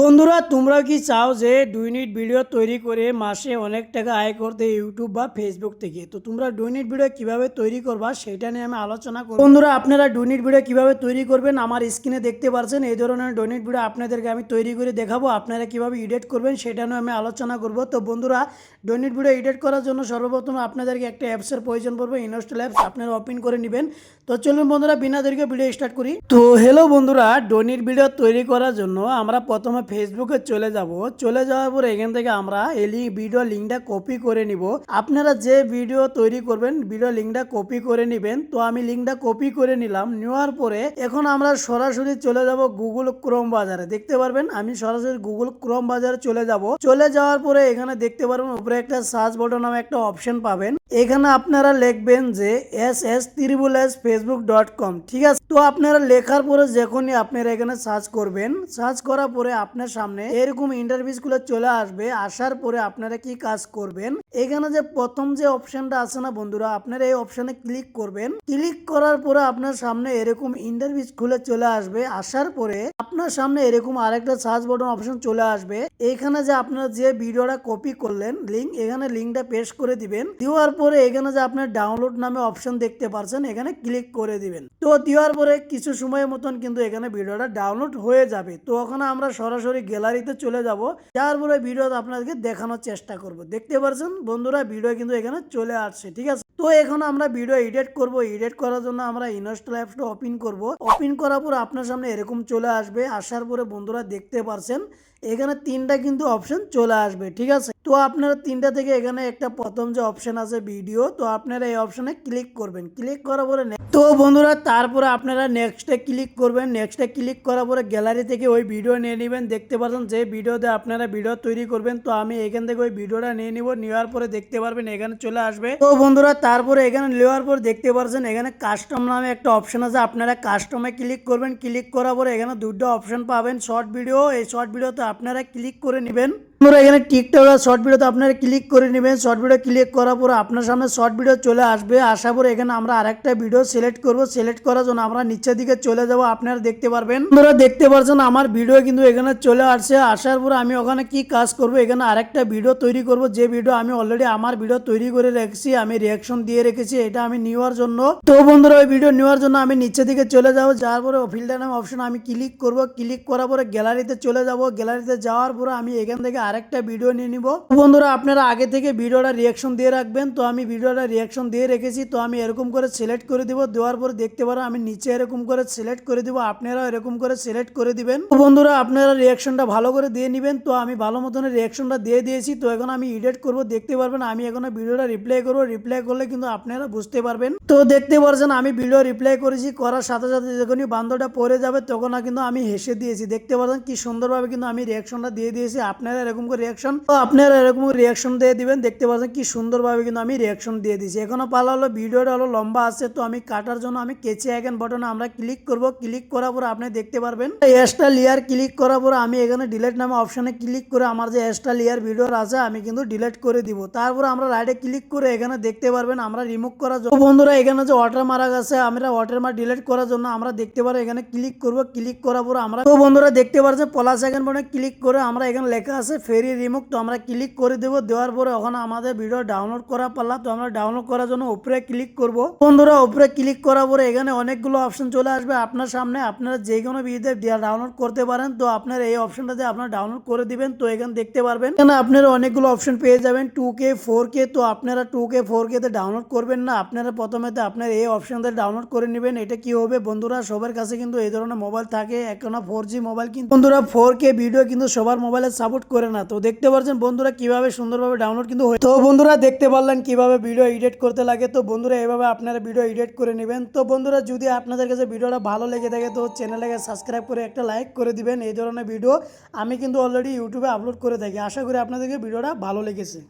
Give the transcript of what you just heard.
বন্ধুরা, তোমরা কি চাও যে দুই মিনিট ভিডিও তৈরি করে মাসে অনেক টাকা আয় করতে ইউটিউব বা ফেসবুক থেকে? তো তোমরা দুই মিনিট ভিডিও কীভাবে তৈরি করবা সেটা নিয়ে আমি আলোচনা করব। বন্ধুরা, আপনারা দুই মিনিট ভিডিও কীভাবে তৈরি করবেন আমার স্ক্রিনে দেখতে পারছেন, এই ধরনের দুই মিনিট ভিডিও আপনাদেরকে আমি তৈরি করে দেখাবো। আপনারা কীভাবে এডিট করবেন সেটা নিয়ে আমি আলোচনা করব। তো বন্ধুরা দুই মিনিট ভিডিও এডিট করার জন্য সর্বপ্রথম আপনাদেরকে একটা অ্যাপসের প্রয়োজন পড়বে, ইনস্টল অ্যাপস। আপনারা ওপেন করে নেবেন। তো চলুন বন্ধুরা বিনা দেরিকে ভিডিও স্টার্ট করি। তো হ্যালো বন্ধুরা ডনির ভিডিও তৈরি করার জন্য আমরা প্রথমে ফেসবুকে চলে যাব। চলে যাওয়ার পরে এখান থেকে আমরা এই ভিডিও লিঙ্কটা কপি করে নিব। আপনারা যে ভিডিও তৈরি করবেন ভিডিও লিঙ্কটা কপি করে নেবেন। তো আমি লিঙ্কটা কপি করে নিলাম। নেওয়ার পরে এখন আমরা সরাসরি চলে যাব গুগল ক্রোম বাজারে। দেখতে পারবেন, আমি সরাসরি গুগল ক্রোম বাজারে চলে যাব। চলে যাওয়ার পরে এখানে দেখতে পারবেন, উপরে একটা সার্চ বটন নামে একটা অপশন পাবেন। এখানে আপনারা লিখবেন যে S S triple S Facebook dot com ঠিক আছে? তো আপনারা লেখার পরে যখনই আপনারা এখানে সার্চ করবেন সার্চ করার পরে আপনার সামনে এরকম ইন্টারভিউসগুলো চলে আসবে। আসার পরে আপনারা কি কাজ করবেন? এখানে যে প্রথম যে অপশনটা আছে না বন্ধুরা, আপনারা এই অপশনে ক্লিক করবেন। ক্লিক করার পরে আপনার সামনে এরকম ইন্টারভিউস খুলে চলে আসবে। আসার পরে আপনার সামনে এরকম আরেকটা সার্চ বটন অপশন চলে আসবে। এখানে যে আপনার যে ভিডিওটা কপি করলেন লিঙ্ক এখানে লিঙ্কটা পেস্ট করে দিবেন। দেওয়ার পরে এখানে যে আপনার ডাউনলোড নামে অপশন দেখতে পারছেন, এখানে ক্লিক করে দিবেন। তো দেওয়ার পরে কিছু সময়ের মতন কিন্তু এখানে ভিডিওটা ডাউনলোড হয়ে যাবে। তো ওখানে আমরা সরাসরি গ্যালারিতে চলে যাব। যার পরে ভিডিও আপনাদেরকে দেখানোর চেষ্টা করব। দেখতে পারছেন বন্ধুরা, ভিডিও কিন্তু এখানে চলে আসছে, ঠিক আছে? তো এখন আমরা ভিডিও এডিট করব। এডিট করার জন্য আমরা ইনস্টল অ্যাপসটা ওপেন করব। ওপেন করার পর আপনার সামনে এরকম চলে আসবে। আসার পরে বন্ধুরা দেখতে পারছেন এখানে তিনটা কিন্তু অপশন চলে আসবে, ঠিক আছে? তো আপনারা তিনটা থেকে এখানে একটা প্রথম যে অপশন আছে ভিডিও তো আপনারা এই অপশনে ক্লিক করবেন। ক্লিক করার পরে তো বন্ধুরা, তারপরে আপনারা নেক্সটে ক্লিক করবেন। নেক্সটে ক্লিক করার পরে গ্যালারি থেকে ওই ভিডিও নিয়ে নেবেন। দেখতে পাচ্ছেন যে ভিডিওতে আপনারা ভিডিও তৈরি করবেন। তো আমি এখান থেকে ওই ভিডিওটা নিয়ে নিব। নেওয়ার পরে দেখতে পারবেন এখানে চলে আসবে। তো বন্ধুরা, তারপরে এখানে নেওয়ার পর দেখতে পাচ্ছেন এখানে কাস্টম নামে একটা অপশন আছে। আপনারা কাস্টমে ক্লিক করবেন। ক্লিক করার পরে এখানে দুটো অপশন পাবেন। শর্ট ভিডিও এই শর্ট ভিডিওতে আপনারা ক্লিক করে নেবেন। বন্ধুরা, এখানে টিকটক আর শর্ট ভিডিওতে আপনারা ক্লিক করে নেবেন। শর্ট ভিডিও ক্লিক করার পরে আপনার সামনে শর্ট ভিডিও চলে আসবে। আসার পরে এখানে আমরা আরেকটা ভিডিও সিলেক্ট করব। সিলেক্ট করার জন্য আমরা নিচের দিকে চলে যাব। আপনারা দেখতে পারবেন। আপনারা দেখতে পারছেন আমার ভিডিও কিন্তু এখানে চলে আসছে। আসার পরে আমি ওখানে কি কাজ করব, এখানে আরেকটা ভিডিও তৈরি করব। যে ভিডিও আমি অলরেডি আমার ভিডিও তৈরি করে রেখেছি, আমি রিয়াকশন দিয়ে রেখেছি, এটা আমি নেওয়ার জন্য। তো বন্ধুরা, ওই ভিডিও নেওয়ার জন্য আমি নিচের দিকে চলে যাব। যাওয়ার পরে ফিল্টার নামে অপশন আমি ক্লিক করব। ক্লিক করার পরে গ্যালারিতে চলে যাব। গ্যালারিতে যাওয়ার পরে আমি এখান থেকে আরেকটা ভিডিও নিয়ে নিব। বন্ধুরা, আপনারা আগে থেকে ভিডিওটা রিয়াকশন দিয়ে রাখবেন। তো আমি ভিডিওটা রিয়াকশন দিয়ে রেখেছি। তো আমি এরকম করে সিলেক্ট করে দিব। দেওয়ার পরে দেখতে পারো, আমি নিচে এরকম করে সিলেক্ট করে দিব। আপনারাও এরকম করে সিলেক্ট করে দিবেন। তো বন্ধুরা, আপনারা রিয়াকশনটা ভালো করে দিয়ে নেবেন। তো আমি ভালো মতন রিয়াকশনটা দিয়ে দিয়েছি। তো এখন আমি এডিট করব। দেখতে পারবেন, আমি এখন ভিডিওটা রিপ্লাই করব। রিপ্লাই করলে কিন্তু আপনারা বুঝতে পারবেন। তো দেখতে পারছেন, আমি ভিডিও রিপ্লাই করেছি। করার সাথে সাথে যখনই বান্ধবটা পড়ে যাবে তখন কিন্তু আমি হেসে দিয়েছি। দেখতে পাচ্ছেন কি সুন্দরভাবে কিন্তু আমি রিয়াকশনটা দিয়ে দিয়েছি। আপনারা এরকম করে রিয়াকশন তো আপনারা এরকম রিয়াকশন দিয়ে দিবেন, দেখতে পাচ্ছেন কি সুন্দরভাবে কিন্তু আমি রিয়াকশন দিয়ে দিয়েছি। এখনও পালা হলো ভিডিওটা হলো লম্বা আছে, তো আমি কাটার জন্য আমি কেচে আইকন বটনে আমরা ক্লিক করব। ক্লিক করার পর আপনি দেখতে পারবেন এক্সট্রা লেয়ার ক্লিক করার পর আমি এখানে ডিলেট নামে অপশনে ক্লিক করে আমার যে এক্সট্রা লেয়ার ভিডিওর আছে, আমি কিন্তু ডিলেট করে দিব। তারপর আমরা রাইটে ক্লিক করে এখানে দেখতে পারবেন আমরা রিমুভ করার জন্য। বন্ধুরা, এখানে যে ওয়াটার মার্ক আছে, আমরা ওয়াটার মার্ক ডিলেট করার জন্য আমরা দেখতে পারব এখানে ক্লিক করব। ক্লিক করার পর আমরা তো বন্ধুরা, দেখতে পারছে প্লাস আইকন বটনে ক্লিক করে আমরা এখানে লেখা আছে ফেরি রিমুভ তো আমরা ক্লিক করে দেব। দেওয়ার পরে ওখানে আমাদের ভিডিও ডাউনলোড করা পারলাম তো আমরা ডাউনলোড করার জন্য উপরে ক্লিক করব। বন্ধুরা, উপরে ক্লিক করার পরে এখানে অনেকগুলো অপশন চলে আসবে আপনার সামনে। আপনারা যে কোনো ভিডিও ডাউনলোড করতে পারেন। তো আপনার এই অপশনটাতে আপনারা ডাউনলোড করে দিবেন। তো এখানে দেখতে পারবেন, এখানে আপনারা অনেকগুলো অপশন পেয়ে যাবেন। টু কে ফোর কে তো আপনারা টু কে ফোর কে তে ডাউনলোড করবেন না। আপনারা প্রথমেতে আপনার এই অপশনটা ডাউনলোড করে নেবেন। এটা কি হবে? বন্ধুরা, সবার কাছে কিন্তু এই ধরনের মোবাইল থাকে। এখনও ফোর জি মোবাইল কিন্তু বন্ধুরা ফোর কে ভিডিও কিন্তু সবার মোবাইলে সাপোর্ট করে না। তো দেখতে পারছেন বন্ধুরা কীভাবে সুন্দরভাবে ডাউনলোড কিন্তু তো বন্ধুরা দেখতে পারলেন কীভাবে ভিডিও এডিট করতে লাগে। তো বন্ধুরা এভাবে আপনারা ভিডিও এডিট করে নেবেন। তো বন্ধুরা যদি আপনাদের কাছে ভিডিওটা ভালো লেগে থাকে, তো চ্যানেলটাকে সাবস্ক্রাইব করে একটা লাইক করে দিবেন। এই ধরনের ভিডিও আমি কিন্তু অলরেডি ইউটিউবে আপলোড করে থাকি। আশা করি আপনাদেরকে ভিডিওটা ভালো লেগেছে।